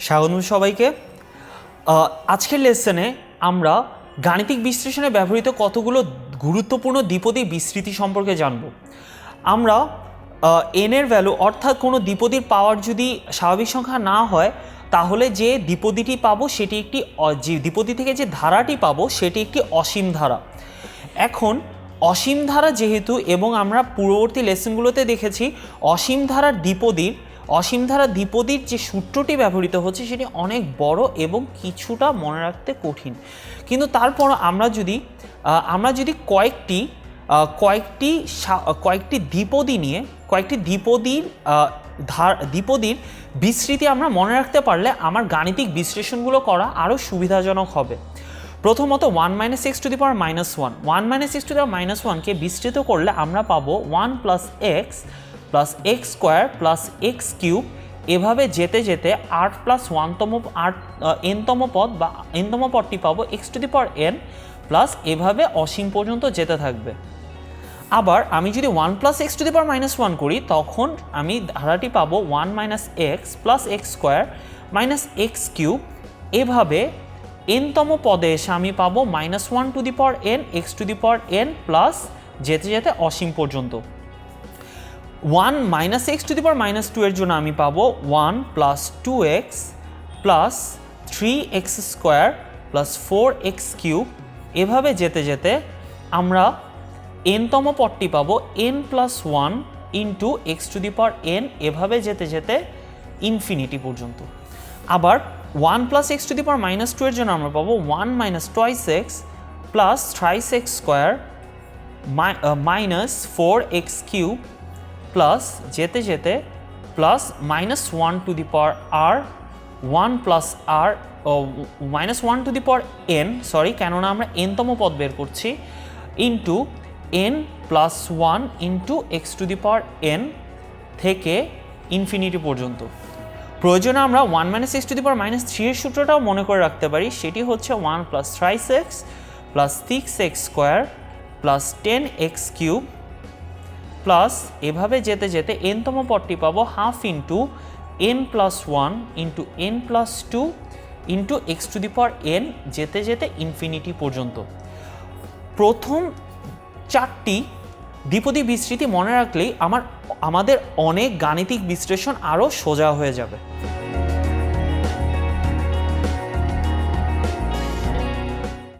স্বাগত সবাইকে। আজকের লেসনে আমরা গাণিতিক বিশ্লেষণে ব্যবহৃত কতগুলো গুরুত্বপূর্ণ দ্বিপদী বিস্তৃতি সম্পর্কে জানব। আমরা এন এর ভ্যালু অর্থাৎ কোনো দ্বিপদীর পাওয়ার যদি স্বাভাবিক সংখ্যা না হয়, তাহলে যে দ্বিপদীটি পাবো সেটি একটি যে দ্বিপদী থেকে যে ধারাটি পাবো সেটি একটি অসীম ধারা। এখন, অসীম ধারা যেহেতু এবং আমরা পূর্ববর্তী লেসনগুলোতে দেখেছি, অসীম ধারার দ্বিপদীর অসীম ধারা দ্বিপদীর যে সূত্রটি ব্যবহৃত হচ্ছে সেটি অনেক বড় এবং কিছুটা মনে রাখতে কঠিন। কিন্তু তারপর আমরা যদি আমরা যদি কয়েকটি কয়েকটি কয়েকটি দ্বিপদী নিয়ে, কয়েকটি দ্বিপদীর ধার, দ্বিপদীর বিস্তৃতি আমরা মনে রাখতে পারলে আমার গাণিতিক বিশ্লেষণগুলো করা আরও সুবিধাজনক হবে। প্রথমত one minus x to the power minus one one minus x to the power minus ওয়ানকে বিস্তৃত করলে আমরা পাবো one plus x plus x square plus x cube এভাবে যেতে যেতে আট প্লাস ওয়ানতম আট এনতম পদ বা এনতম পদটি পাবো x to the power n plus এভাবে অসীম পর্যন্ত যেতে থাকবে। আবার আমি যদি one plus x to the power minus one করি, তখন আমি ধারাটি পাবো one minus x plus x square minus x cube এভাবে এনতম পদে এসে আমি পাবো minus one to the power n x to the power n plus যেতে যেতে অসীম পর্যন্ত। One minus x to the power minus two এর জন্য আমি পাবো one plus two x plus three x square plus four x cube এভাবে যেতে যেতে আমরা এনতম পদটি পাবো n plus one into x to the power n এভাবে যেতে যেতে ইনফিনিটি পর্যন্ত। আবার one plus x to the power minus two এর জন্য আমরা পাবো one minus twice x plus thrice x square minus four x cube plus যেতে যেতে plus minus one to the power r one plus r minus one to the power n sorry কেননা আমরা এনতম পদ বের করছি into n plus one into x to the power n থেকে infinity পর্যন্ত। প্রয়োজনে আমরা one minus x to the power minus three এর সূত্রটাও মনে করে রাখতে পারি, সেটি হচ্ছে one plus thrice x plus six x square plus ten x cube plus এভাবে যেতে যেতে এনতম পদটি পাবো half into n plus one into n plus two into x to the power n যেতে যেতে ইনফিনিটি পর্যন্ত। প্রথম চারটি দ্বিপদী বিস্তৃতি মনে রাখলেই আমার, আমাদের অনেক গাণিতিক বিশ্লেষণ আরও সোজা হয়ে যাবে।